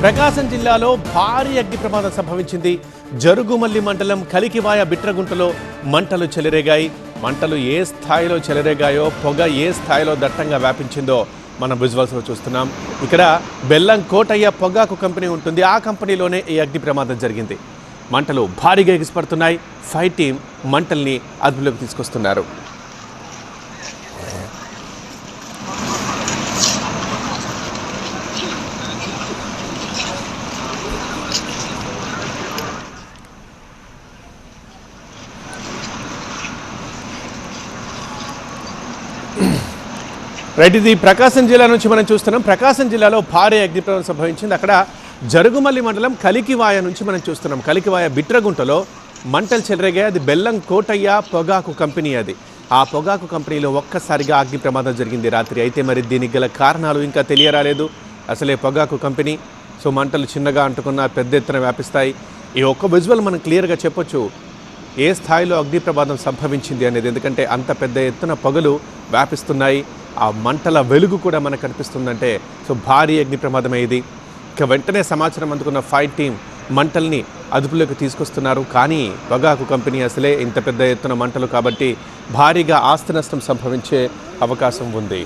ప్రకాశం జిల్లాలో భారీ అగ్ని ప్రమాదం సంభవించింది. జరుగుమల్లి మండలం కలికివాయ బిట్రగుంటలో మంటలు చెలరేగాయి. మంటలు ఏ స్థాయిలో చెలరేగాయో పొగ ఏ స్థాయిలో దట్టంగా వ్యాపించిందో మనం విజువల్స్లో చూస్తున్నాం. ఇక్కడ బెల్లం కోటయ్య పొగాకు కంపెనీ ఉంటుంది. ఆ కంపెనీలోనే ఈ అగ్ని ప్రమాదం జరిగింది. మంటలు భారీగా ఎగిసిపడుతున్నాయి. ఫైర్ టీం మంటల్ని అదుపులోకి తీసుకొస్తున్నారు. రైట్ ఇది ప్రకాశం జిల్లా నుంచి మనం చూస్తున్నాం. ప్రకాశం జిల్లాలో భారీ అగ్నిప్రమాదం సంభవించింది. అక్కడ జరుగుమల్లి మండలం కలికివాయ నుంచి మనం చూస్తున్నాం. కలికివాయ బిట్రగుంటలో మంటలు చెలరేగాయి. అది బెల్లం కోటయ్య పొగాకు కంపెనీ అది. ఆ పొగాకు కంపెనీలో ఒక్కసారిగా అగ్ని ప్రమాదం జరిగింది రాత్రి. అయితే మరి దీనికి గల కారణాలు ఇంకా తెలియరాలేదు. అసలే పొగాకు కంపెనీ. సో మంటలు చిన్నగా అంటుకున్న పెద్ద ఎత్తున వ్యాపిస్తాయి. ఈ ఒక్క విజువల్ మనం క్లియర్గా చెప్పొచ్చు. ఏ స్థాయిలో అగ్ని ప్రమాదం సంభవించింది అనేది. ఎందుకంటే అంత పెద్ద ఎత్తున పొగలు వ్యాపిస్తున్నాయి. ఆ మంటల వెలుగు కూడా మనకు కనిపిస్తుందంటే. సో భారీ అగ్ని ప్రమాదమే ఇది. ఇక వెంటనే సమాచారం అందుకున్న ఫైర్ టీం మంటల్ని అదుపులోకి తీసుకొస్తున్నారు. కానీ పొగాకు కంపెనీ అసలే ఇంత పెద్ద ఎత్తున మంటలు కాబట్టి భారీగా ఆస్తి నష్టం సంభవించే అవకాశం ఉంది.